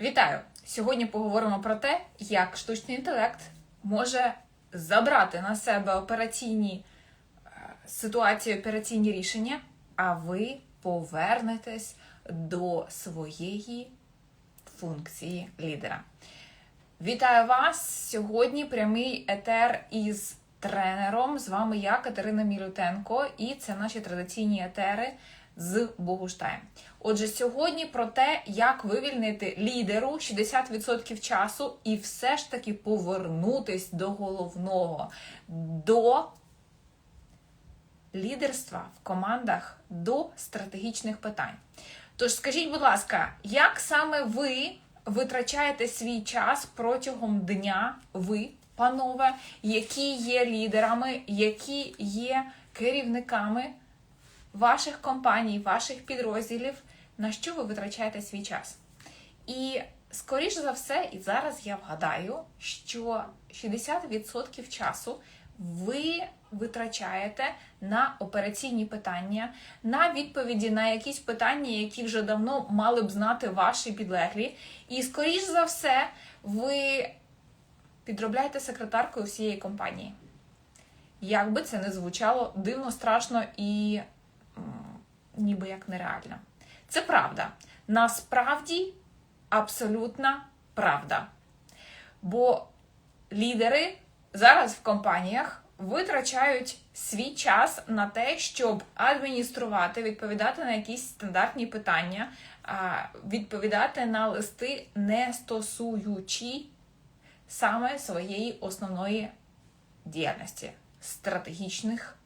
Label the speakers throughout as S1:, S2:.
S1: Вітаю! Сьогодні поговоримо про те, як штучний інтелект може забрати на себе операційні е, ситуації, операційні рішення, а ви повернетесь до своєї функції лідера. Вітаю вас! Сьогодні прямий етер із тренером. З вами я, Катерина Мілютенко, і це наші традиційні етери з Богуштайм. Отже, сьогодні про те, як вивільнити лідеру 60% часу і все ж таки повернутись до головного, до лідерства в командах, до стратегічних питань. Тож скажіть, будь ласка, як саме ви витрачаєте свій час протягом дня, ви, панове, які є лідерами, які є керівниками ваших компаній, ваших підрозділів, на що ви витрачаєте свій час? І скоріш за все, і зараз я вгадаю, що 60% часу ви витрачаєте на операційні питання, на відповіді на якісь питання, які вже давно мали б знати ваші підлеглі. І скоріш за все, ви підробляєте секретаркою всієї компанії. Як би це не звучало дивно, страшно і ніби як нереально. Це правда. Насправді абсолютна правда. Бо лідери зараз в компаніях витрачають свій час на те, щоб адмініструвати, відповідати на якісь стандартні питання, відповідати на листи, не стосуючи саме своєї основної діяльності, стратегічних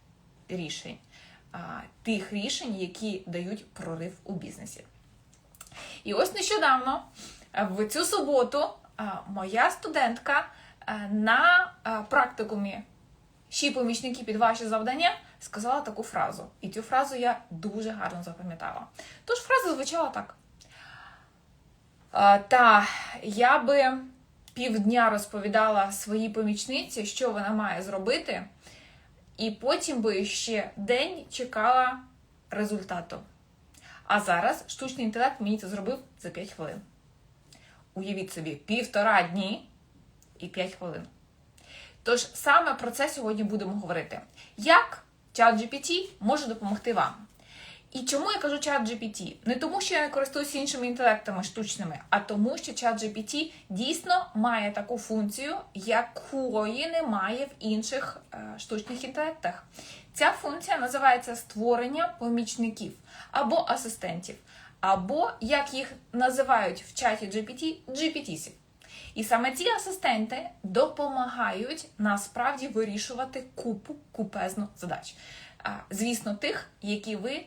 S1: рішень, тих рішень, які дають прорив у бізнесі. І ось нещодавно, е, в цю суботу, е, моя студентка е, на практикумі «Ші помічники під ваші завдання сказала таку фразу. І цю фразу я дуже гарно запам'ятала. Тож фраза звучала так. «Е, Та я би півдня розповідала своїй помічниці, що вона має зробити, і потім би ще день чекала результату. А зараз штучний інтелект мені це зробив за 5 хвилин. Уявіть собі, півтора дні і 5 хвилин. Тож саме про це сьогодні будемо говорити. Як ChatGPT може допомогти вам? І чому я кажу ChatGPT? Не тому, що я не користуюся іншими інтелектами штучними, а тому, що ChatGPT дійсно має таку функцію, якої немає в інших е, штучних інтелектах. Ця функція називається створення помічників або асистентів, або як їх називають в чаті GPT, GPT-сів. І саме ці асистенти допомагають насправді вирішувати купу купезну задач. Звісно, тих, які ви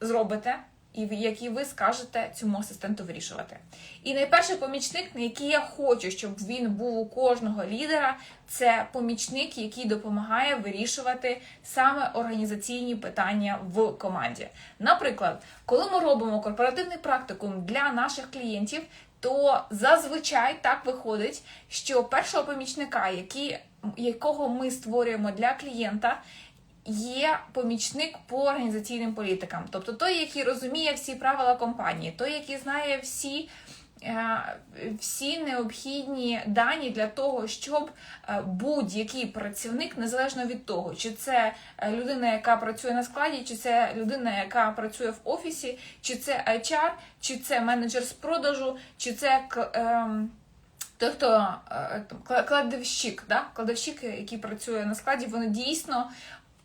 S1: зробите, і в- які ви скажете цьому асистенту вирішувати. І найперший помічник, на який я хочу, щоб він був у кожного лідера, це помічник, який допомагає вирішувати саме організаційні питання в команді. Наприклад, коли ми робимо корпоративний практикум для наших клієнтів, то зазвичай так виходить, що першого помічника, який, якого ми створюємо для клієнта, є помічник по організаційним політикам, тобто той, який розуміє всі правила компанії, той, який знає всі. е, Всі необхідні дані для того, щоб е, будь-який працівник, незалежно від того, чи це е, людина, яка працює на складі, чи це людина, яка працює в офісі, чи це HR, чи це менеджер з продажу, чи це ем, той, хто кладовщик, да? кладовщик, який працює на складі, вони дійсно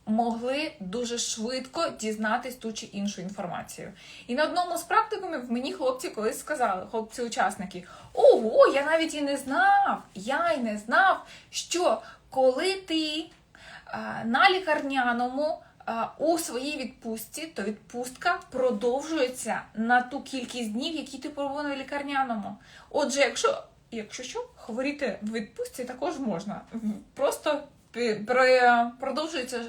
S1: могли дуже швидко дізнатись ту чи іншу інформацію. І на одному з практикумів мені хлопці колись сказали, хлопці-учасники, ого, я навіть і не знав, я й не знав, що коли ти на лікарняному у своїй відпустці, то відпустка продовжується на ту кількість днів, які ти пробув на лікарняному. Отже, якщо, якщо що, хворіти в відпустці також можна. Просто продовжується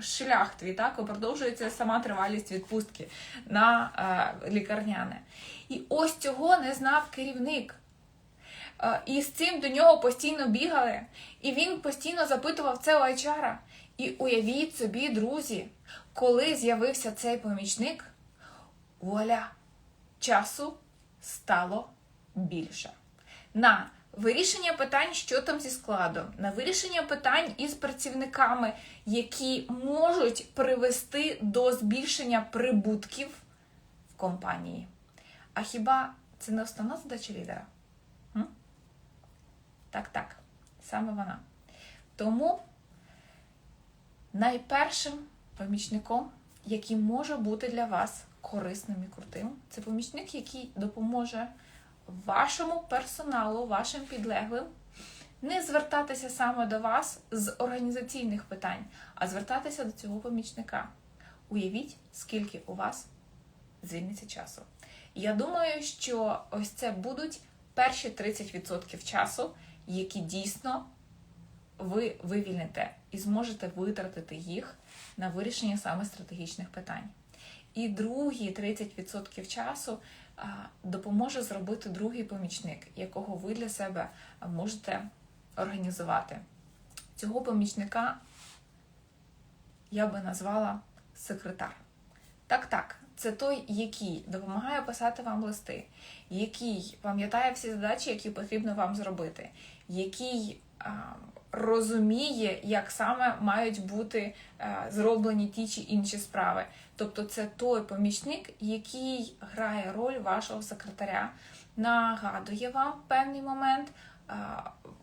S1: шлях твій, так, продовжується сама тривалість відпустки на е, лікарняне. І ось цього не знав керівник. Е, І з цим до нього постійно бігали, і він постійно запитував це у HR. І уявіть собі, друзі, коли з'явився цей помічник, вуаля, часу стало більше. На вирішення питань, що там зі складом, на вирішення питань із працівниками, які можуть привести до збільшення прибутків в компанії. А хіба це не основна задача лідера? М? Так, так, саме вона. Тому найпершим помічником, який може бути для вас корисним і крутим, це помічник, який допоможе вашому персоналу, вашим підлеглим не звертатися саме до вас з організаційних питань, а звертатися до цього помічника. Уявіть, скільки у вас звільниться часу. Я думаю, що ось це будуть перші 30% часу, які дійсно ви вивільните і зможете витратити їх на вирішення саме стратегічних питань. І другі 30% часу допоможе зробити другий помічник, якого ви для себе можете організувати. Цього помічника я би назвала секретар. Так, так, це той, який допомагає писати вам листи, який пам'ятає всі задачі, які потрібно вам зробити, який а, розуміє, як саме мають бути зроблені ті чи інші справи. Тобто, це той помічник, який грає роль вашого секретаря, нагадує вам певний момент.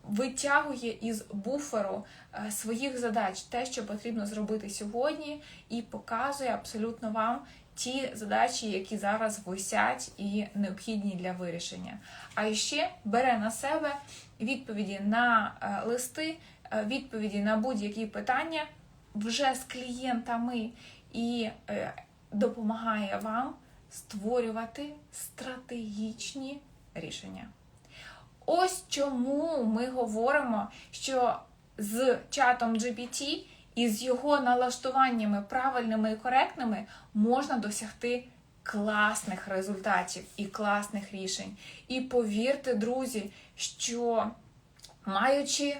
S1: Витягує із буферу своїх задач те, що потрібно зробити сьогодні, і показує абсолютно вам ті задачі, які зараз висять і необхідні для вирішення. А ще бере на себе відповіді на е, листи, е, відповіді на будь-які питання вже з клієнтами і е, допомагає вам створювати стратегічні рішення. Ось чому ми говоримо, що з чатом GPT і з його налаштуваннями правильними і коректними можна досягти класних результатів і класних рішень. І повірте, друзі, що маючи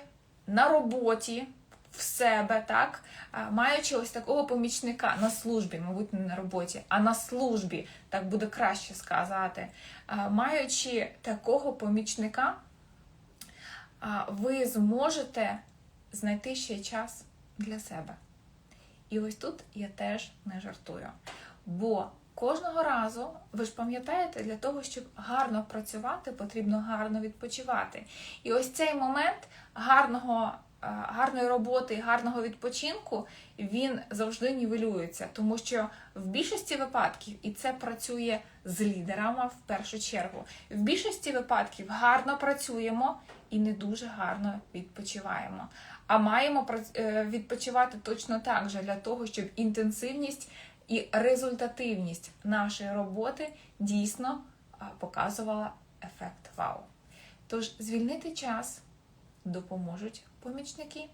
S1: на роботі в себе, так, маючи ось такого помічника на службі, мабуть, не на роботі, а на службі, так буде краще сказати, маючи такого помічника, ви зможете знайти ще час для себе. І ось тут я теж не жартую. Бо кожного разу, ви ж пам'ятаєте, для того, щоб гарно працювати, потрібно гарно відпочивати. І ось цей момент гарного, е, гарної роботи гарного відпочинку він завжди нівелюється, тому що в більшості випадків, і це працює з лідерами в першу чергу, в більшості випадків гарно працюємо і не дуже гарно відпочиваємо. А маємо е, відпочивати точно так же для того, щоб інтенсивність і результативність нашої роботи дійсно показувала ефект вау. Тож звільнити час допоможуть помічники.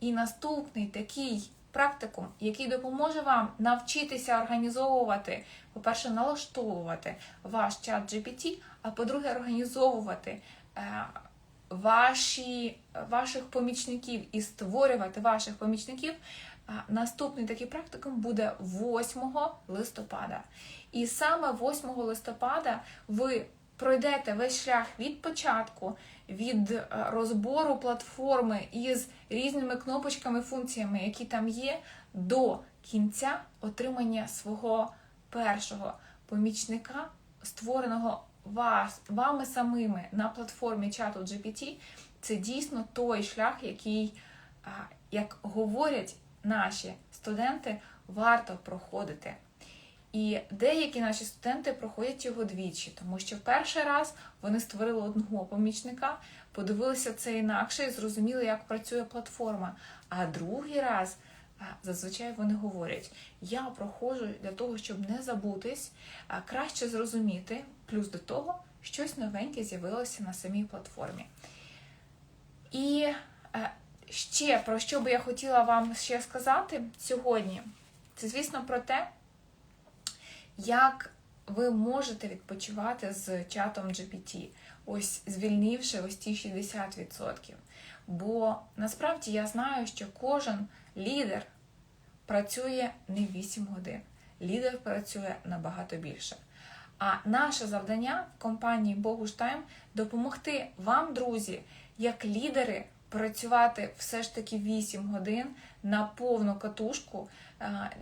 S1: І наступний такий практикум, який допоможе вам навчитися організовувати, по-перше, налаштовувати ваш чат GPT, а по-друге, організовувати. Ваші, ваших помічників і створювати ваших помічників, наступний такий практикум буде 8 листопада. І саме 8 листопада ви пройдете весь шлях від початку, від е, розбору платформи із різними кнопочками, функціями, які там є, до кінця отримання свого першого помічника, створеного вас, вами самими на платформі чату GPT, це дійсно той шлях, який, як говорять наші студенти, варто проходити. І деякі наші студенти проходять його двічі, тому що в перший раз вони створили одного помічника, подивилися це інакше і зрозуміли, як працює платформа. А другий раз зазвичай вони говорять: я проходжу для того, щоб не забутись, краще зрозуміти, плюс до того, щось новеньке з'явилося на самій платформі. І е, ще про що би я хотіла вам ще сказати сьогодні, це, звісно, про те, як ви можете відпочивати з чатом GPT, ось звільнивши ось ті 60%. Бо насправді я знаю, що кожен лідер працює не 8 годин, лідер працює набагато більше. А наше завдання в компанії Богуштайм допомогти вам, друзі, як лідери, працювати все ж таки 8 годин на повну катушку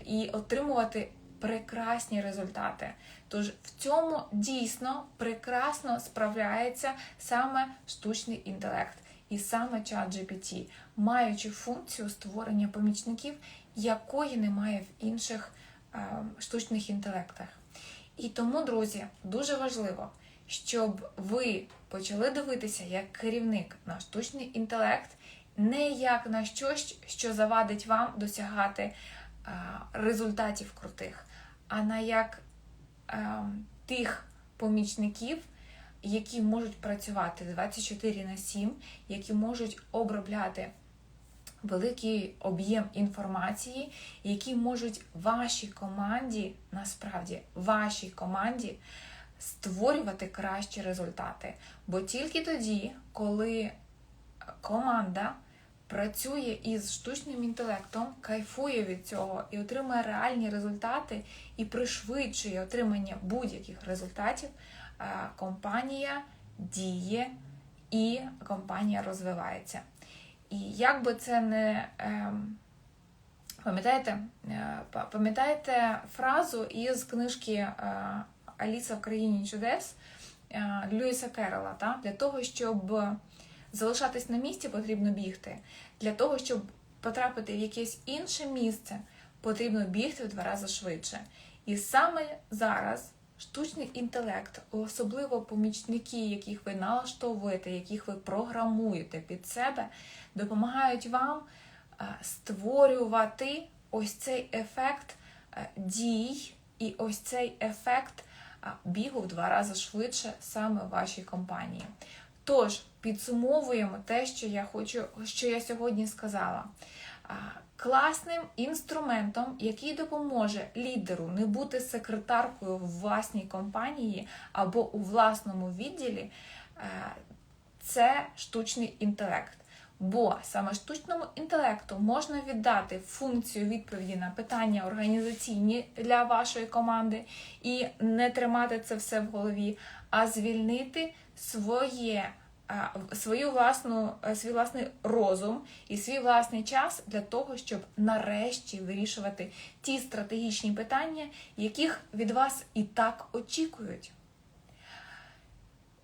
S1: і отримувати прекрасні результати. Тож в цьому дійсно прекрасно справляється саме штучний інтелект і саме чат GPT, маючи функцію створення помічників, якої немає в інших е, штучних інтелектах. І тому, друзі, дуже важливо, щоб ви почали дивитися як керівник на штучний інтелект, не як на щось, що завадить вам досягати е, результатів крутих, а на як е, тих помічників, які можуть працювати 24 на 7, які можуть обробляти великий об'єм інформації, які можуть вашій команді, насправді, вашій команді створювати кращі результати. Бо тільки тоді, коли команда працює із штучним інтелектом, кайфує від цього і отримує реальні результати, і пришвидшує отримання будь-яких результатів, компанія діє і компанія розвивається. І як би це не ем, пам'ятаєте, е, пам'ятаєте фразу із книжки е, Аліса в країні чудес е, Льюіса Керрола, та? для того, щоб залишатись на місці, потрібно бігти. Для того, щоб потрапити в якесь інше місце, потрібно бігти в два рази швидше. І саме зараз штучний інтелект, особливо помічники, яких ви налаштовуєте, яких ви програмуєте під себе, допомагають вам е, створювати ось цей ефект е, дій і ось цей ефект е, бігу в два рази швидше саме в вашій компанії. Тож підсумовуємо те, що я хочу, що я сьогодні сказала. Класним інструментом, який допоможе лідеру не бути секретаркою в власній компанії або у власному відділі, е, це штучний інтелект. Бо саме штучному інтелекту можна віддати функцію відповіді на питання організаційні для вашої команди і не тримати це все в голові, а звільнити своє, свою власну, е, свій власний розум і свій власний час для того, щоб нарешті вирішувати ті стратегічні питання, яких від вас і так очікують.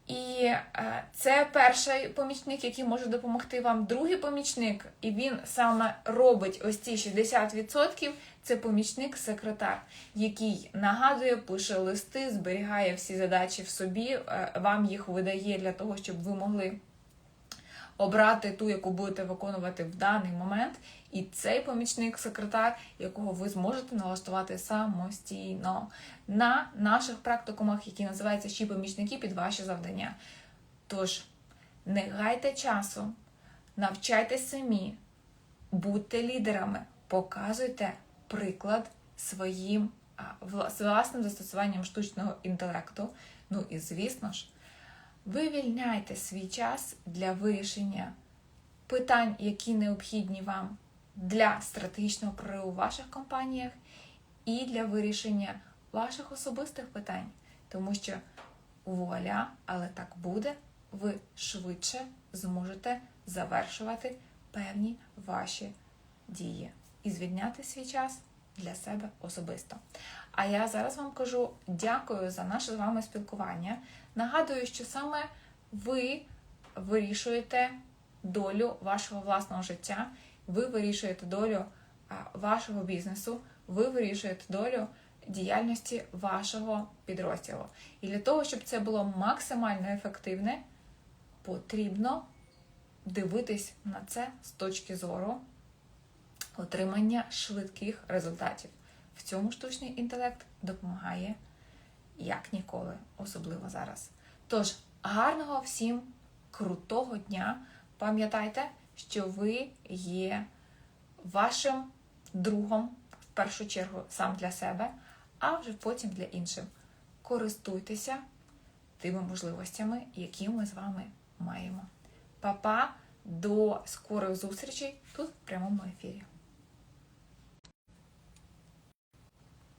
S1: І е, це перший помічник, який може допомогти вам. Другий помічник, і він саме робить ось ці 60%, це помічник-секретар, який нагадує, пише листи, зберігає всі задачі в собі, е, вам їх видає для того, щоб ви могли обрати ту, яку будете виконувати в даний момент. І цей помічник-секретар, якого ви зможете налаштувати самостійно на наших практикумах, які називаються «Щі помічники під ваші завдання. Тож, не гайте часу, навчайтесь самі, будьте лідерами, показуйте приклад своїм власним застосуванням штучного інтелекту. Ну і звісно ж, вивільняйте свій час для вирішення питань, які необхідні вам для стратегічного прориву в ваших компаніях і для вирішення ваших особистих питань. Тому що вуаля, але так буде, ви швидше зможете завершувати певні ваші дії і звільняти свій час для себе особисто. А я зараз вам кажу дякую за наше з вами спілкування. Нагадую, що саме ви вирішуєте долю вашого власного життя, ви вирішуєте долю вашого бізнесу, ви вирішуєте долю діяльності вашого підрозділу. І для того, щоб це було максимально ефективне, потрібно дивитись на це з точки зору отримання швидких результатів. В цьому штучний інтелект допомагає як ніколи, особливо зараз. Тож, гарного всім крутого дня! Пам'ятайте, що ви є вашим другом, в першу чергу, сам для себе, а вже потім для інших. Користуйтеся тими можливостями, які ми з вами маємо. Па-па, до скорих зустрічей тут в прямому ефірі.